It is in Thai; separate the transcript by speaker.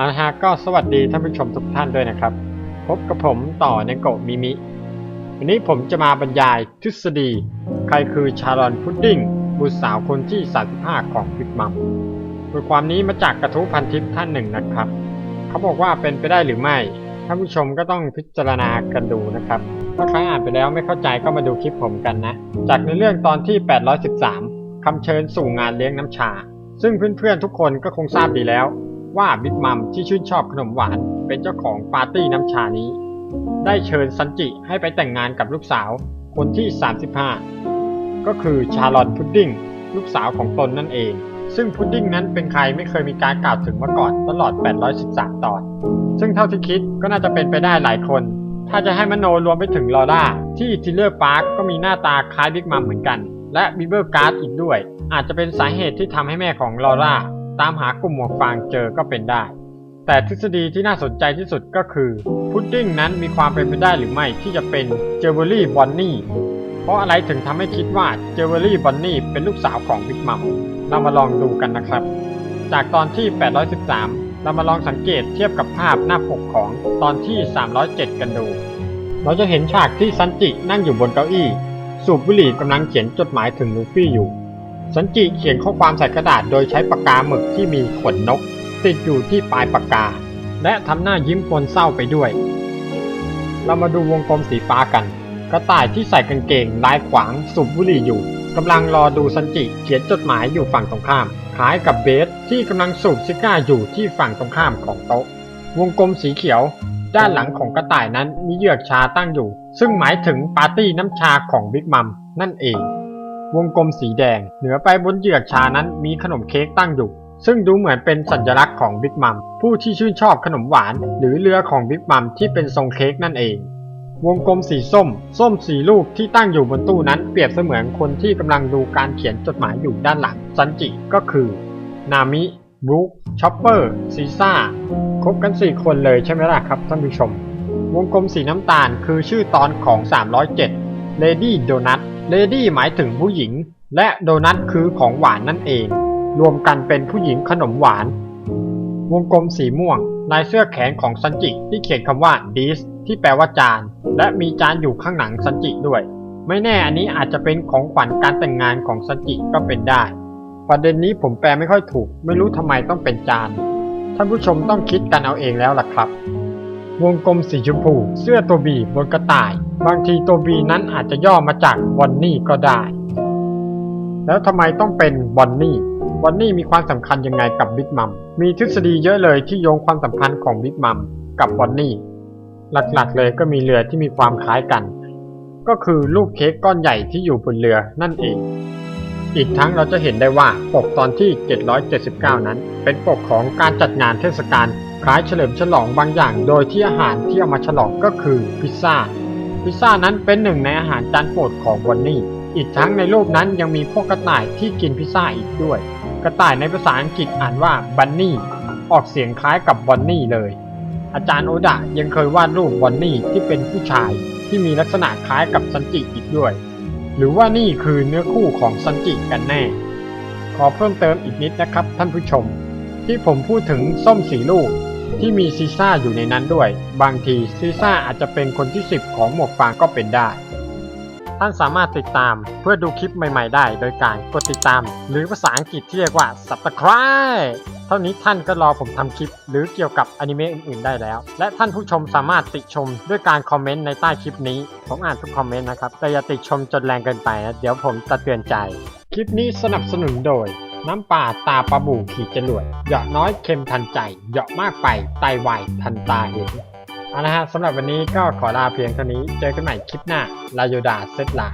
Speaker 1: เอาละฮะก็สวัสดีท่านผู้ชมทุกท่านด้วยนะครับ พบกับผมต่อในโกมิมิ วันนี้ผมจะมาบรรยายทฤษฎี ใครคือชาลอนพุดดิ้งบุตรสาวคนที่ 35 ของบิ๊กมัมบทความนี้มาจากกระทู้พันทิปท่านหนึ่งนะครับ เขาบอกว่าเป็นไปได้หรือไม่ ท่านผู้ชมก็ต้องพิจารณากันดูนะครับถ้าใครอ่านไปแล้วไม่เข้าใจก็มาดูคลิปผมกันนะ จากในเรื่องตอนที่ 813คำเชิญสู่งานเลี้ยงน้ำชา ซึ่งเพื่อนๆทุกคนก็คงทราบดีแล้ว ว่าบิ๊กมัมที่ชื่นชอบขนมหวานเป็นเจ้าของปาร์ตี้น้ำชานี้ ได้เชิญซันจิให้ไปแต่งงานกับลูกสาวคนที่ 35 ก็คือชาลอนพุดดิ้งลูกสาวของตนนั่นเอง ซึ่งพุดดิ้งนั้นเป็นใครไม่เคยมีการกล่าวถึงมาก่อนตลอด 813 ตอน ซึ่งเท่าที่คิดก็น่าจะเป็นไปได้หลายคน ถ้าจะให้มโนรวมไปถึงลอร่าที่ทิลเลอร์พาร์คก็มีหน้าตาคล้ายบิ๊กมัมเหมือนกัน และบิเบอร์การ์ดอีกด้วย อาจจะเป็นสาเหตุที่ทำให้แม่ของลอร่า ตามหากลุ่มหมวกฟางเจอก็เป็นได้ แต่ทฤษฎีที่น่าสนใจที่สุดก็คือ พุดดิ้งนั้นมีความเป็นไปได้หรือไม่ที่จะเป็นเจอเวอรี่บอนนี่ เพราะอะไรถึงทำให้คิดว่าเจอเวอรี่บอนนี่เป็นลูกสาวของบิ๊กมัม เรามาลองดูกันนะครับ จากตอนที่ 813 เรามาลองสังเกตเทียบกับภาพหน้าปกของตอนที่ 307 กันดู เราจะเห็นฉากที่ซันจินั่งอยู่บนเก้าอี้ สูบบุหรี่กำลังเขียนจดหมายถึงลูฟี่อยู่ ซันจิเขียนข้อความใส่กระดาษโดยใช้ปากกาหมึกที่มีขนนก ติดอยู่ที่ปลายปากกา และทำหน้ายิ้มปนเศร้าไปด้วย เรามาดูวงกลมสีฟ้ากัน กระต่ายที่ใส่กางเกงลายขวางสูบบุหรี่อยู่กำลังรอดูซันจิเขียนจดหมายอยู่ฝั่งตรงข้ามคล้ายกับเบสที่กำลังสูบซิก้าอยู่ที่ฝั่งตรงข้ามของโต๊ะ วงกลมสีเขียว ด้านหลังของกระต่ายนั้นมีเหยือกชาตั้งอยู่ ซึ่งหมายถึงปาร์ตี้น้ำชาของบิ๊กมัมนั่นเอง วงกลมสีแดง เหนือไปบนเหยือกชานั้นมีขนมเค้กตั้งอยู่ ซึ่งดูเหมือนเป็นสัญลักษณ์ของบิ๊กมัมผู้ที่ชื่นชอบขนมหวาน หรือเรือของบิ๊กมัมที่เป็นทรงเค้กนั่นเอง วงกลมสีส้ม ส้มสีลูกที่ตั้งอยู่บนตู้นั้นเปรียบเสมือนคนที่กำลังดูการเขียนจดหมายอยู่ด้านหลังซันจิก็คือ นามิบรูคชอปเปอร์ซีซ่าครบกัน4คนเลยใช่ไหมล่ะครับท่านผู้ชม วงกลมสีน้ำตาลคือชื่อตอนของ 307 Lady Donut Lady หมายถึงผู้หญิง และโดนัทคือของหวานนั่นเอง รวมกันเป็นผู้หญิงขนมหวาน วงกลมสีม่วงลายเสื้อแขนของซันจิที่เขียนคำว่า dis ที่แปลว่าจาน และมีจานอยู่ข้างหลังซันจิด้วย ไม่แน่อันนี้อาจจะเป็นของขวัญการแต่งงานของซันจิก็เป็นได้ ประเด็นนี้ผมแปลไม่ค่อยถูก ไม่รู้ทำไมต้องเป็นจาน ท่านผู้ชมต้องคิดกันเอาเองแล้วล่ะครับ วงกลมสีชมพูเสื้อตัวบีบนกระต่าย บางทีตัวบีนั้นอาจจะย่อมาจากบอนนี่ก็ได้ แล้วทำไมต้องเป็นบอนนี่บอนนี่มีความสำคัญยังไงกับบิ๊กมัม มีทฤษฎีเยอะเลยที่โยงความสัมพันธ์ของบิ๊กมัมกับบอนนี่หลักๆเลยก็มีเรือที่มีความคล้ายกัน ก็คือลูกเค้กก้อนใหญ่ที่อยู่บนเรือนั่นเอง อีกทั้งเราจะเห็นได้ว่าปกตอนที่ 779 นั้น เป็นปกของการจัดงานเทศกาล คล้ายเฉลิมฉลองบางอย่าง โดยที่อาหารที่เอามาฉลองก็คือพิซซ่า พิซซ่านั้นเป็นหนึ่งในอาหารจานโปรดของบอนนี่ อีกทั้งในรูปนั้นยังมีพวกกระต่ายที่กินพิซซ่าอีกด้วย กระต่ายในภาษาอังกฤษอ่านว่าบันนี่ ออกเสียงคล้ายกับบอนนี่เลย อาจารย์โอดะยังเคยวาดรูปบอนนี่ที่เป็นผู้ชายที่มีลักษณะคล้ายกับซันจิอีกด้วย หรือว่านี่คือเนื้อคู่ของซันจิกันแน่ ขอเพิ่มเติมอีกนิดนะครับท่านผู้ชมที่ผมพูดถึงส้มสีลูก ที่มีซีซ่าอยู่ในนั้นด้วย บางทีซีซ่าอาจจะเป็นคนที่ 10 ของหมวกฟางก็เป็นได้ ท่านสามารถติดตามเพื่อดูคลิปใหม่ๆได้ โดยการกดติดตาม หรือภาษาอังกฤษที่เรียกว่า subscribe เท่านี้ท่านก็รอผมทำคลิป หรือเกี่ยวกับอนิเมะอื่นๆได้แล้ว และท่านผู้ชมสามารถติชมด้วยการคอมเมนต์ในใต้คลิปนี้ ผมอ่านทุกคอมเมนต์นะครับ แต่อย่าติชมจนแรงเกินไปนะ เดี๋ยวผมจะเตือนใจ คลิปนี้สนับสนุนโดย น้ำป่าตาปลาบูขี่จรวดเหยาะน้อยเค็มทันใจ เหยาะมากไปไตวายทันตาเห็นเอาละฮะสำหรับวันนี้ก็ขอลาเพียงเท่านี้ เจอกันใหม่คลิปหน้าลาโยดาเซตลา